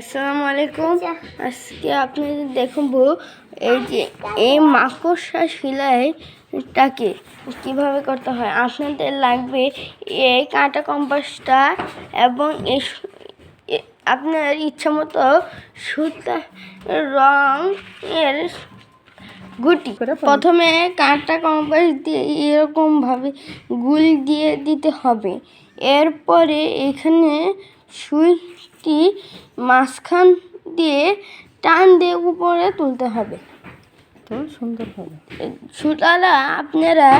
আসসালামু আলাইকুম। আজকে আপনাদের দেখাবো এই যে এই মাকড়সা সেলাইটাকে কীভাবে করতে হয়? আপনাদের লাগবে এই কাঁটা কম্পাসটা এবং এই এ- আপনার ইচ্ছা মতো সুতা রং এর গুটি। প্রথমে কাঁটা কম্পাস দিয়ে এরকমভাবে গুল দিয়ে দিতে হবে। এরপরে এখানে সুইটি মাঝখান দিয়ে টান দিয়ে উপরে তুলতে হবে। তো সুন্দর হবে সুতাটা আপনারা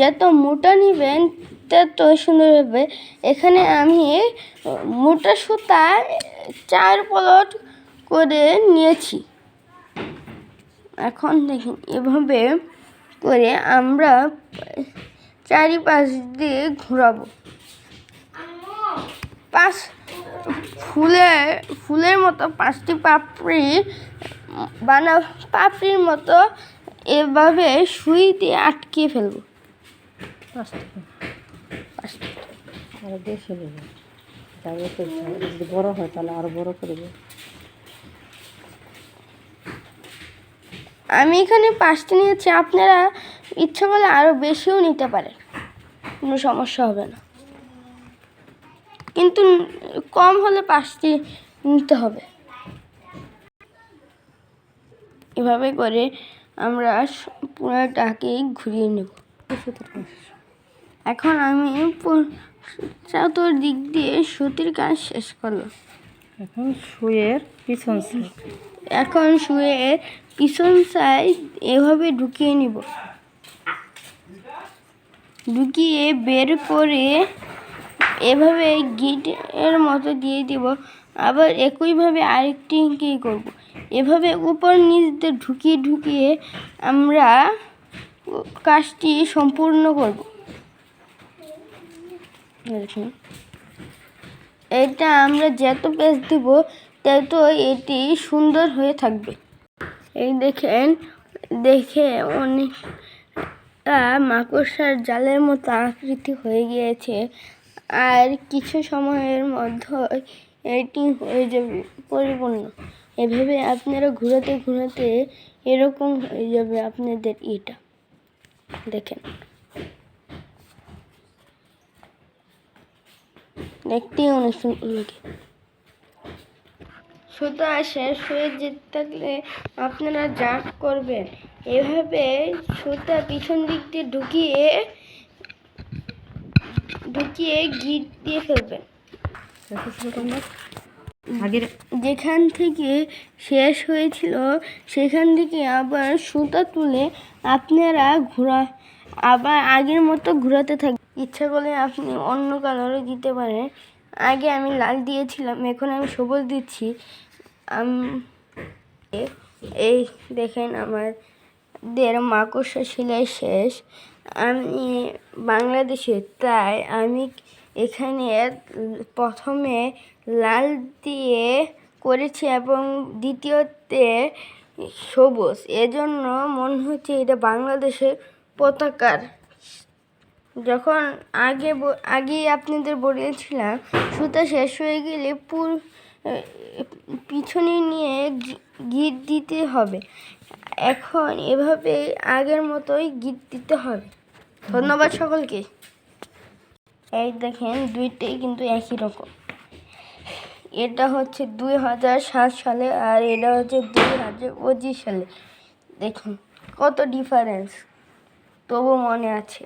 যত মোটা নেবেন তত সুন্দর হবে। এখানে আমি মোটা সুতা চার পলট করে নিয়েছি। এখন দেখুন এভাবে করে আমরা চারিপাশ দিয়ে ঘোরাবো। পাঁচ ফুলের ফুলের মতো পাঁচটি পাপড়ি বানা পাপড়ির মতো এভাবে সুই দিয়ে আটকে ফেলব। যদি বড় হয় তাহলে আরও বড় করবে আমি এখানে পাঁচটি নিয়েছি আপনারা ইচ্ছা করলে আরও বেশিও নিতে পারেন। কোনো সমস্যা হবে না। কিন্তু কম হলে পাঁচটি নিতে হবে। এভাবে করে আমরা পুরোটাকেই ঘুরিয়ে নেব। এখন আমি চতুর্দিক দিয়ে সুতির কাজ শেষ করলাম। এখন শুয়ের পিছন সাইড এখন শুয়ে পিছন সাইড এভাবে ঢুকিয়ে নিব। ঢুকিয়ে বের করে এভাবে গিট এর মতো দিয়ে দিব। আবার একইভাবে আরেকটি কি করব। এভাবে উপর নিচ দিয়ে ঢুকিয়ে ঢুকিয়ে আমরা কাজটি সম্পূর্ণ করব। এটা আমরা যত পেজ দিব, তত এটি সুন্দর হয়ে থাকবে। এই দেখেন, দেখে অনেক মাকড়সার জালের মতো আকৃতি হয়ে গিয়েছে। আর কিছু সময়ের মধ্যে এটি হয়ে যাবে, পরিপূর্ণ। এভাবে আপনারা ঘোরাতে ঘোরাতে এরকম হয়ে যাবে আপনাদের এটা দেখেন। দেখতেই অনেক সুন্দর লাগে। সুতো শেষ যেতে থাকলে আপনারা যা করবেন, এভাবে সুতা পিছন দিক দিয়ে ঢুকিয়ে ঢুকিয়ে গিট দিয়ে ফেলবেন। আগের যেখান থেকে শেষ হয়েছিল সেখান থেকে আবার সুতা তুলে আপনারা ঘোরা আবার আগের মতো ঘোরাতে থাকবেন ইচ্ছা করলে আপনি অন্য কালারও দিতে পারেন। আগে আমি লাল দিয়েছিলাম এখন আমি সবুজ দিচ্ছি। এই দেখেন আমার দের মাকড়সা সেলাই শেষ। আমি বাংলাদেশে, তাই আমি এখানে প্রথমে লাল দিয়ে করেছি এবং দ্বিতীয়তে সবুজ। এজন্য মনে হচ্ছে এটা বাংলাদেশের পতাকার। যখন আগে আগেই আপনাদের বলেছিলাম, সুতা শেষ হয়ে গেলে পুর পিছনে নিয়ে গিট দিতে হবে। এখন এভাবে আগের মতোই গিট দিতে হবে। ধন্যবাদ সকলকে। এই দেখেন, দুইটাই কিন্তু একই রকম। এটা হচ্ছে দুই হাজার সাত সালে আর এটা হচ্ছে দুই হাজার পঁচিশ সালে। দেখুন, কত ডিফারেন্স তবু মনে আছে।